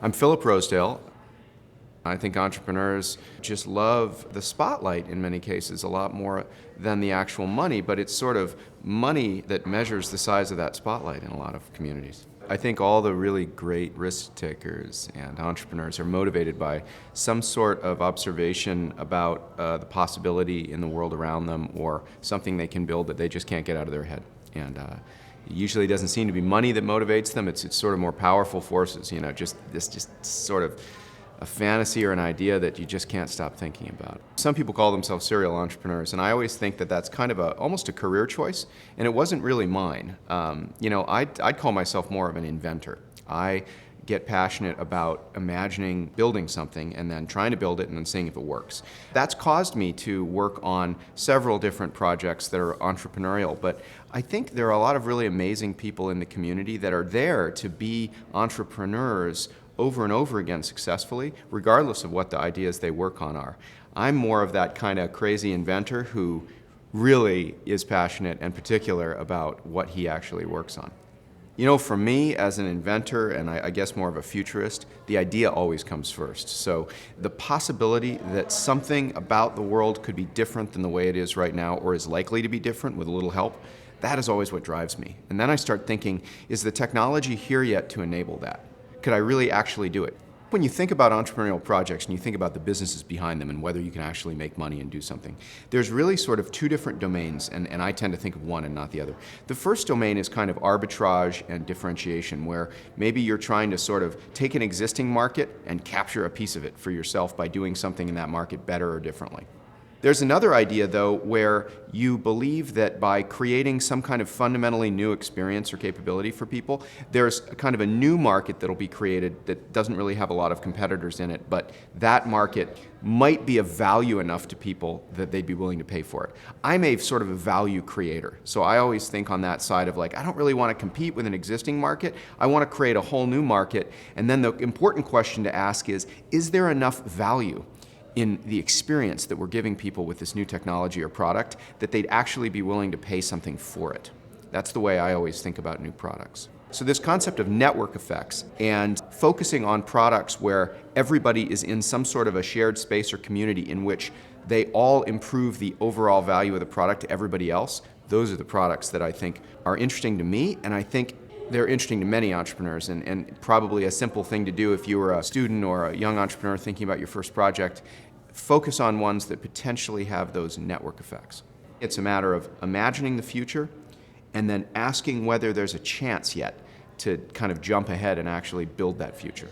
I'm Philip Rosedale. I think entrepreneurs just love the spotlight in many cases a lot more than the actual money, but it's sort of money that measures the size of that spotlight in a lot of communities. I think all the really great risk takers and entrepreneurs are motivated by some sort of observation about uh, the possibility in the world around them or something they can build that they just can't get out of their head. And uh, it usually doesn't seem to be money that motivates them. It's, it's sort of more powerful forces, you know, just this just sort of a fantasy or an idea that you just can't stop thinking about. Some people call themselves serial entrepreneurs, and I always think that that's kind of a almost a career choice, and it wasn't really mine. Um, you know, I'd, I'd call myself more of an inventor. I get passionate about imagining building something and then trying to build it and then seeing if it works. That's caused me to work on several different projects that are entrepreneurial, but I think there are a lot of really amazing people in the community that are there to be entrepreneurs over and over again successfully, regardless of what the ideas they work on are. I'm more of that kind of crazy inventor who really is passionate and particular about what he actually works on. You know, for me as an inventor and I, I, guess more of a futurist, the idea always comes first. So the possibility that something about the world could be different than the way it is right now or is likely to be different with a little help, that is always what drives me. And then I start thinking, is the technology here yet to enable that? could I really actually do it? When you think about entrepreneurial projects and you think about the businesses behind them and whether you can actually make money and do something, there's really sort of two different domains, and, and I tend to think of one and not the other. The first domain is kind of arbitrage and differentiation, where maybe you're trying to sort of take an existing market and capture a piece of it for yourself by doing something in that market better or differently. There's another idea, though, where you believe that by creating some kind of fundamentally new experience or capability for people, there's kind of a new market that'll be created that doesn't really have a lot of competitors in it, but that market might be of value enough to people that they'd be willing to pay for it. I'm a sort of a value creator, so I always think on that side of like, I don't really want to compete with an existing market, I want to create a whole new market, and then the important question to ask is, is there enough value? In the experience that we're giving people with this new technology or product that they'd actually be willing to pay something for it. That's the way I always think about new products. So this concept of network effects and focusing on products where everybody is in some sort of a shared space or community in which they all improve the overall value of the product to everybody else, those are the products that I think are interesting to me and I think they're interesting to many entrepreneurs and, and probably a simple thing to do if you were a student or a young entrepreneur thinking about your first project focus on ones that potentially have those network effects. It's a matter of imagining the future and then asking whether there's a chance yet to kind of jump ahead and actually build that future.